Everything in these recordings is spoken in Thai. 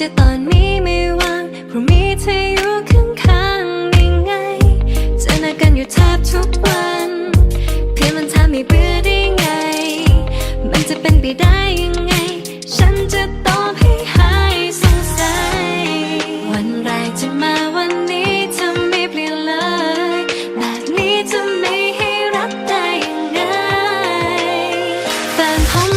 จะตอนนี้ไม่วางเพราะมีเธออยู่ข้างๆยังไงเจอหน้ากันอยู่แทบทุกวัน เพื่อมันทำให้เบื่อได้ไง มันจะเป็นไปได้ยังไง ฉันจะตอบให้หายสงสัย วันแรกจะมาวันนี้จะไม่เปลี่ยนเลย แบบนี้จะไม่ให้รักได้ยังไงแฟนผม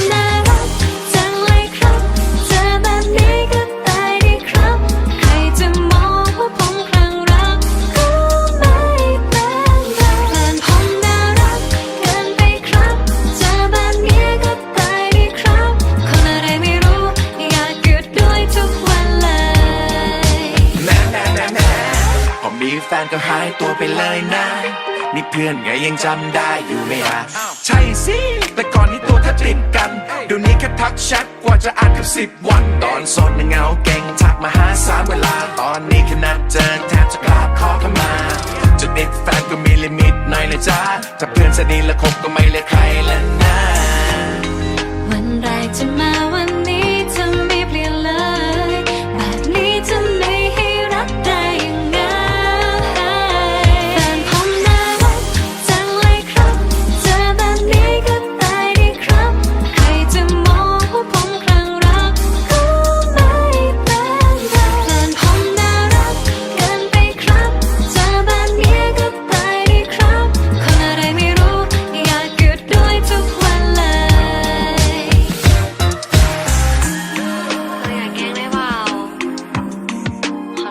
อนไงยังจำได้อยู่ไหมฮะใช่สิแต่ก่อนนี้ตัวแทบติดกันเดี๋ยวนี้แค่ทักแชทกว่าจะอ่านกับสิบวัน ตอนโสดน่ะเหงาเก่งทักมาหาสามเวลา ตอนนี้แค่นัดเจอแทบจะกราบขอเข้ามาจะติดแฟนก็มีลิมิตหน่อยเลยจ้าถ้าเพื่อนสนิทและคบก็ไม่เลือกใครแล้วนะวันแรกจะมาวันนี้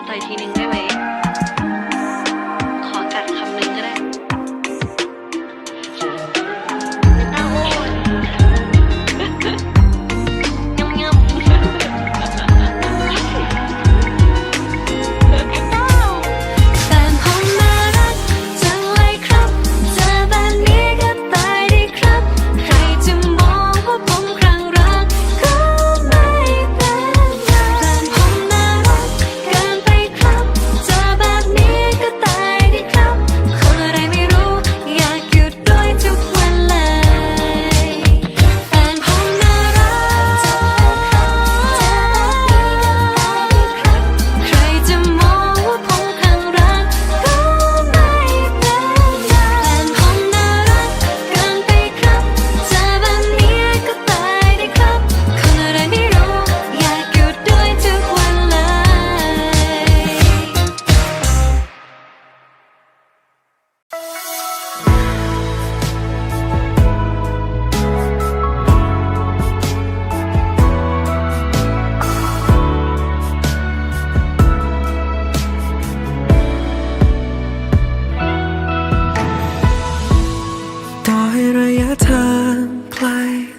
ขอต่อย ต่อให้ระยะทางไกล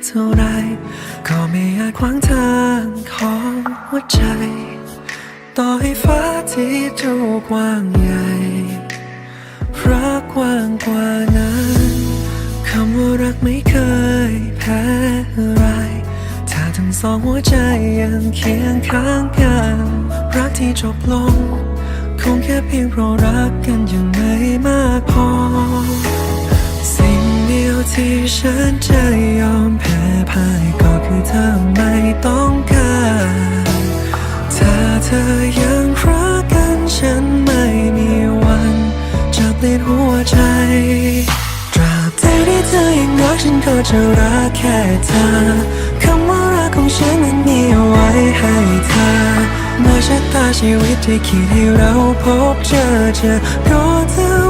เท่าไร ก็ไม่อาจขวางทางของหัวใจ ต่อให้ฟ้าที่ดูกว้างใหญ่ รักกว้างกว่านั้น คำว่ารักไม่เคยแพ้อะไร ถ้าทั้งสองหัวใจยังเคียงข้างกัน รักที่จบลง คงแค่เพียงเพราะรัก ฉันจะยอมแพ้พ่ายก็คือเธอไม่ต้องการถ้าเธอยังรักกันฉันไม่มีวันจะเปลี่ยนหัวใจตราบใดที่เธอยังรักฉันก็จะรักแค่เธอคำว่ารักของฉันนั้นมีเอาไว้ให้เธอเมื่อชะตาชีวิตที่คิดให้เราพบเจอเจะรอเธอ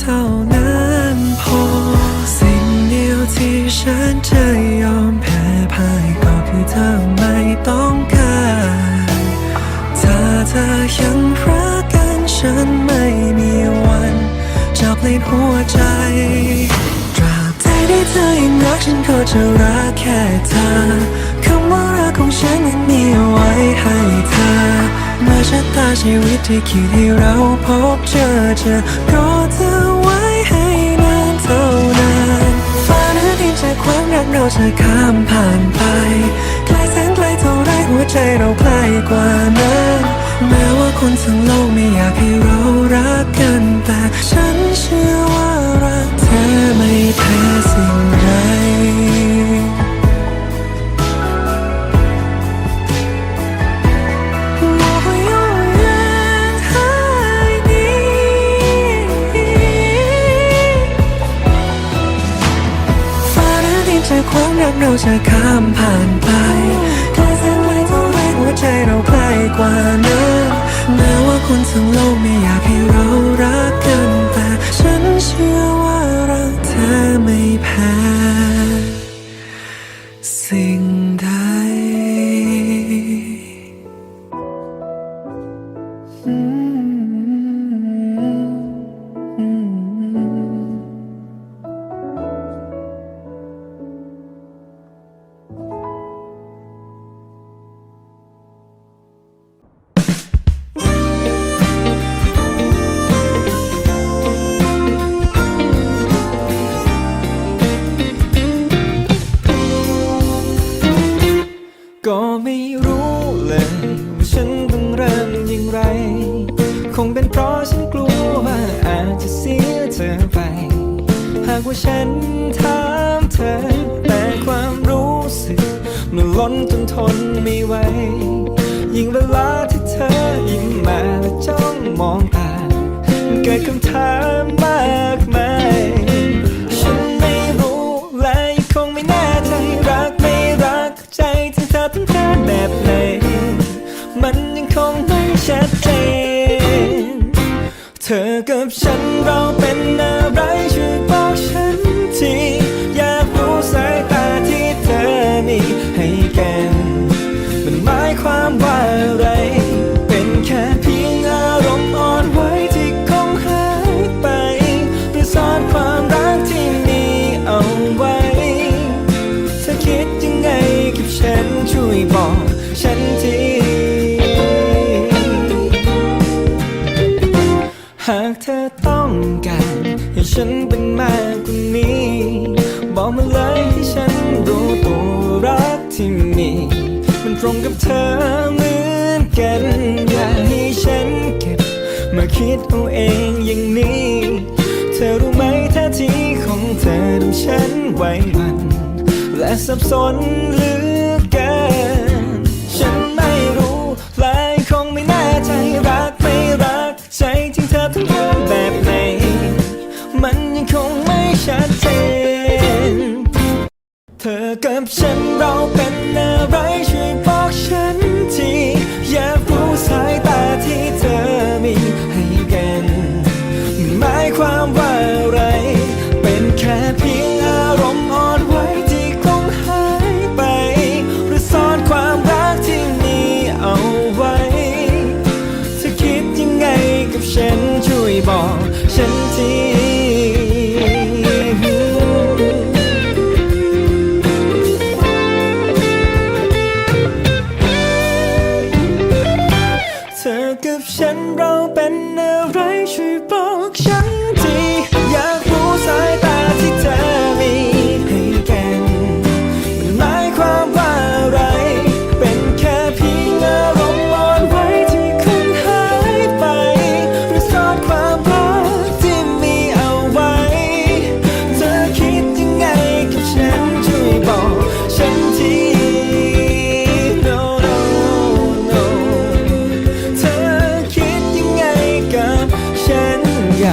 เท่านั้นพอ สิ่งเดียวที่ฉันจะยอมแพ้พ่ายก็คือเธอไม่ต้องการถ้าเธอยังรักกันฉันไม่มีวันจะเปลี่ยนหัวใจตราบใดที่เธอยังรักฉันก็จะรักแค่เธอคำว่ารักของฉันนั้นมีไว้ให้เธอ เมื่อชะตาชีวิตที่คิดให้เราพบเจอจะรอเธอไว้ให้นานเท่านานฟ้าหรือดินจากความรักเราจะข้ามผ่านไปไกลแสนไกลเท่าไรหัวใจเราใกล้กว่านั้นแม้ว่าคนทั้งโลกไม่อยากให้เรารักกันแต่ฉันเชื่อว่ารัก เราจะข้ามผ่านไปแค่เส้นไกลเท่าไรหัวใจเราใกล้กว่านั้นแม้ว่าคนทั้งโลกไม่ ถามเธอ แต่ความรู้สึก มันล้นจนทนไม่ไหว ยิ่งเวลาที่เธอยิ้มมาและจ้องมองตามันเกิดคำถามมากมาย ฉันไม่รู้และยังคงไม่แน่ใจรักไม่รักใจที่เธอต้องการแบบไหน มันยังคงไม่ชัดเจน เธอกับฉันเราเป็นอะไร หากเธอต้องการให้ฉันเป็นมากกว่านี้ บอกมาเลยให้ฉันรู้ตัวรักที่มีมันตรงกับเธอเหมือนกันอย่าให้ฉันเก็บ มาคิดเอาเองอย่างนี้ เธอรู้ไหมท่าทีของเธอทำฉันไหวหมัน และสับสนเหลือเกิน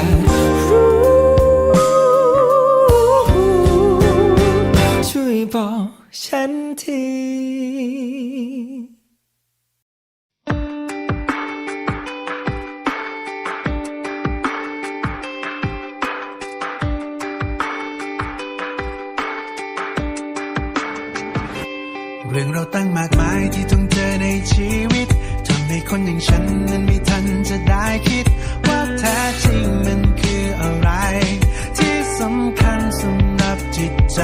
น นั้นไม่ทันจะได้คิด ว่าแท้จริงมันคืออะไร ที่สำคัญสำหรับจิตใจ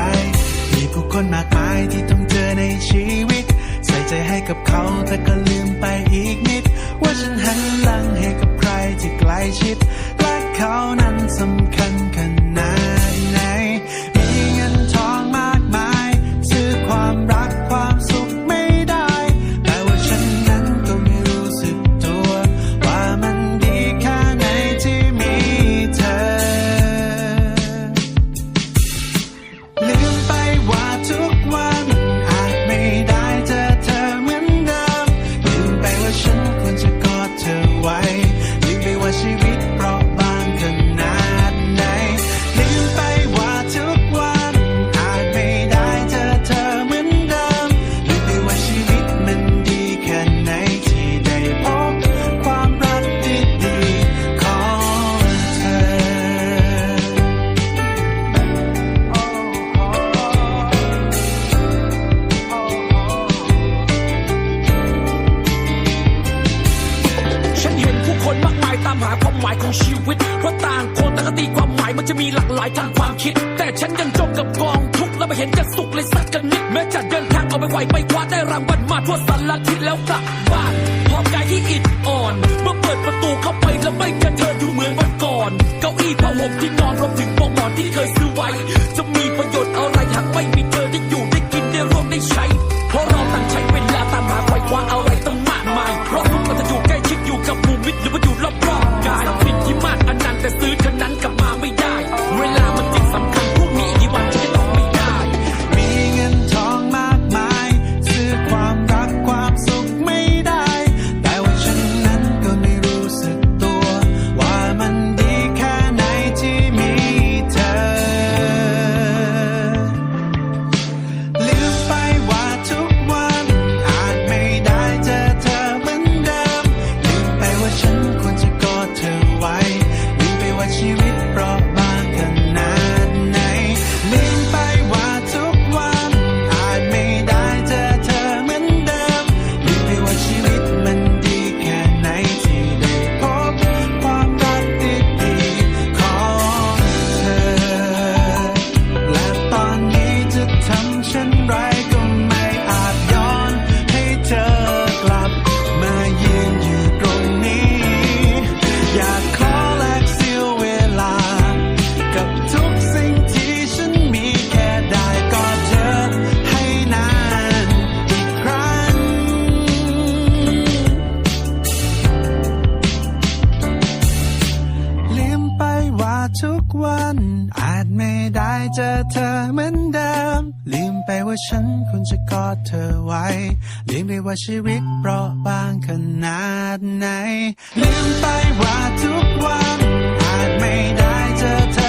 มีผู้คนมากมายที่ต้องเจอในชีวิต ใส่ใจให้กับเขาแต่ก็ลืมไปอีกนิด ว่าฉันหันหลังให้กับใครที่ใกล้ชิด คิด แต่ฉันยังจมกับกองทุกข์แล้วไม่เห็นจะสุขเลยสักกันนิดแม้จะเดินทางเอาไปไหวไปคว้าได้รางวัลมาทั่วสารทิศแล้วกลับบ้าน ว่าฉันคุณจะกอดเธอไว้ลืมไปว่าชีวิตเปราะบางขนาดไหนลืมไปว่าทุกวันอาจไม่ได้เจอเธอ